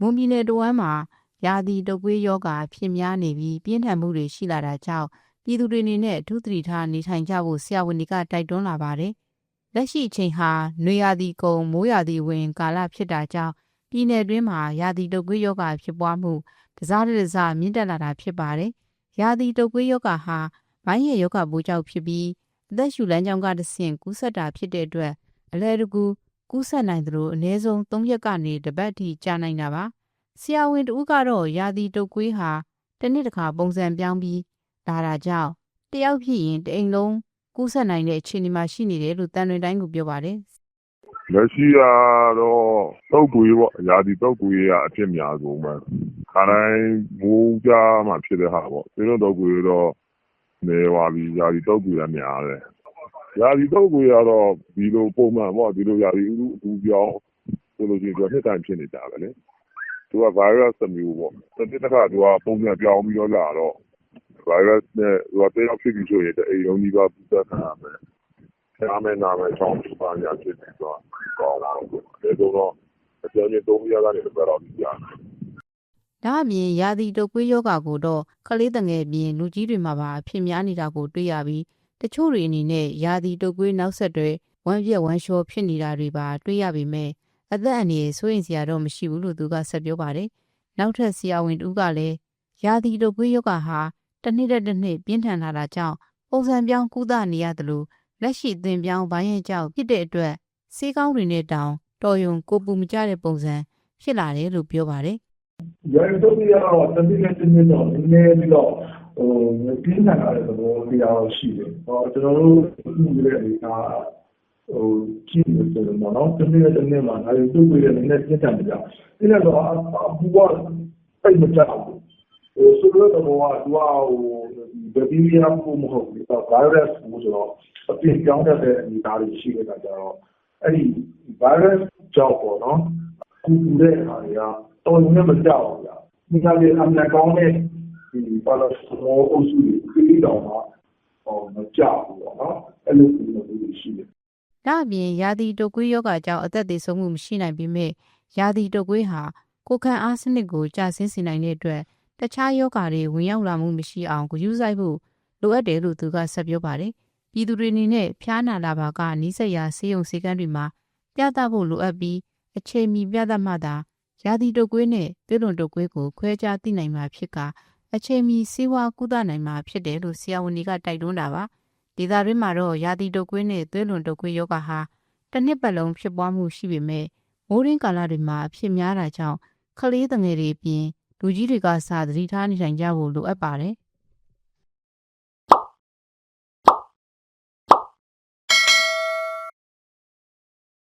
မွန်ပြည်နယ်တဝမ်းမှာရာသီတုပ်ကွေးယောဂါဖြစ်များနေပြီးပြင်းထန်မှုတွေရှိလာတာကြောင့်ပြည်သူတွေအနေနဲ့အထူးသတိထားနေထိုင်ကြဖို့ဆရာဝန်တွေကတိုက်တွန်းလာပါတယ်။လက်ရှိအချိန်ဟာနွေရာသီကုန်မိုးရာသီဝင် ကာလဖြစ်တာကြောင့်ပြည်내တွင်းမှာရာသီတုပ်ကွေးယောဂါဖြစ်ပွားမှုတစားတစမြင့်တက်လာတာဖြစ်ပါတယ်။ရာသီတုပ်ကွေးယောဂါဟာမိုင်းရဲ့ယောဂပိုးကြောင့်ဖြစ်ပြီးအသက်ရှူလမ်းကြောင်းကတဆင့်ကူးစက်တာဖြစ်တဲ့အတွက်အလဲတကူ ကူးစက်နိုင်သလိုအနည်းဆုံး3ရက်ကနေတစ်ပတ်ထိကြာနိုင်တာပါဆရာဝန်တဦးကတော့ရာသီတုပ်ကွေးဟာတစ်နှစ်တစ်ခါပုံစံပြောင်းပြီးလာတာကြောင့်တယောက်ဖြစ်ရင်တအိမ်လုံးကူးစက်နိုင်တဲ့အခြေအနေမှာရှိနေတယ်လို့တန်တွင်တိုင်းကပြောပါတယ်လက်ရှိကတော့တုတ်ကွေးပေါ့ရာသီတုတ်ကွေးကအဖြစ်များဆုံးပဲခါတိုင်းမိုးကြားမှာဖြစ်တဲ့ဟာပေါ့သင်းတုတ်ကွေးတော့နေပါပြီရာသီတုတ်ကွေးလည်းများတယ် ရာသီတုတ်ကွေးကတော့ဒီလိုပုံမှန်ပေါ့ဒီလိုရာသီဥတုအပူပြောင်းဆိုလို့ရှိရင်သူကနှစ်တိုင်းဖြစ်နေကြပဲလေသူက virus တစ်မျိုးပေါ့တစ်တစ်ခါသူကပုံစံပြောင်းပြီးတော့လာတော့ virus နဲ့သူကတယောက်ဖြစ်ပြီးဆိုရင်တအိမ်လုံးကြီးပါပူသက်ခံရမယ်။နာမယ်နာမယ်ချောင်းပြပါညာဖြစ်ပြီးတော့ကောင်းတော့တယ်။ဒါတော့အကျဉ်းချင်းသုံးရကနေတော့တော့ကြာတယ်။ဒါအပြင်ရာသီတုပ်ကွေးယောဂါကိုတော့ကလေးတငယ်ပြင်လူကြီးတွေမှာပါအဖြစ်များနေတာကိုတွေ့ရပြီး တချို့တွေအနေနဲ့ရာသီတုပ်ကွေးနောက်ဆက်တွဲဝမ်းပြက်ဝမ်းလျှောဖြစ်နေတာတွေပါတွေ့ရပေမဲ့အသက်အန္တရာယ်စိုးရိမ်စရာတော့မရှိဘူးလို့သူကဆက်ပြောပါတယ်။နောက်ထပ်ဆရာဝန်တူကလည်းရာသီတုပ်ကွေးယောဂါဟာတစ်နှစ်တစ်နှစ်ပြင်းထန်လာတာကြောင့်ပုံစံပြောင်းကုသနေရတယ်လို့လက်ရှိသင်ပြောင်းဘိုင်းရဲ့ကြောက်ဖြစ်တဲ့အတွက်ဆေးကောင်းတွေနဲ့တောင်တော်ယုံကိုပူမကြတဲ့ပုံစံဖြစ်လာတယ်လို့ပြောပါတယ်ရန်ကုန်ပြည်ကတော့တတိယတစ်နှစ်တော့နည်းနည်းပြီးတော့ ဟိုပြင်းထန်လာတဲ့သဘောတရားရှိတယ်။ဟောကျွန်တော်တို့ဒီလိုလေဒါဟိုကြည့်လို့ဆိုတော့နော်တတိယတစ်နှစ်မှာဒါတွေတွေ့ပြီးနည်းနည်းပြင်းထန်နေကြ။ဒီတော့အပူကပိတ်မကြဘူး။ဟိုဆိုတော့တော့သူကဟိုဘက်တီးရီးယားကိုမဟုတ်ဘူး။ဒါ virus ကိုဆိုတော့အပြင်းပြောင်းတဲ့အနေအထားတွေရှိနေတာကြတော့အဲ့ဒီ virus ကြောင့်ပေါ့နော်။ကူပူတဲ့အခါတွေကတော်ရုံနဲ့မကြောက်ဘူးဗျာ။ဒီကနေ့အမှန်ကောင်းတဲ့ ဒီပါလာစမောအုပ်စုတွေခရီးတော်မှာဟောမကြောက်ဘူးပေါ့နော်။အဲ့လိုပုံစံမျိုးရှိတယ်။ဒါအပြင်ရာသီတုပ်ကွေးယောဂါကြောင့်အသက်သေဆုံးမှုမရှိနိုင်ပေမဲ့ရာသီတုပ်ကွေးဟာကိုယ်ခံအားစနစ်ကိုကျဆင်းစေနိုင်တဲ့အတွက်တခြားယောဂါတွေဝင်ရောက်လာမှုမရှိအောင်ဂရုစိုက်ဖို့လိုအပ်တယ်လို့သူကဆက်ပြောပါတယ်။ပြည်သူတွေအနေနဲ့ဖျားနာလာပါကနီးစပ်ရာဆေးရုံဆေးကန်းတွေမှာပြသဖို့လိုအပ်ပြီးအချိန်မီပြသမှသာရာသီတုပ်ကွေးနဲ့သွေးလွန်တုပ်ကွေးကိုခွဲခြားသိနိုင်မှာဖြစ်က အချိန်မီဆေးဝါးကုသနိုင်မှာဖြစ်တယ်လို့ဆရာဝန်တွေကတိုက်တွန်းတာပါ။ဒေသတွင်းမှာတော့ရာသီတုပ်ကွေးနဲ့သွေးလွန်တုပ်ကွေးယောဂဟာတစ်နှစ်ပတ်လုံးဖြစ်ပွားမှုရှိပေမဲ့မိုးရင်းကာလတွေမှာအဖြစ်များတာကြောင့်ကလေးငယ်တွေပြင်လူကြီးတွေကစာသတိထားနေထိုင်ကြဖို့လိုအပ်ပါတယ်။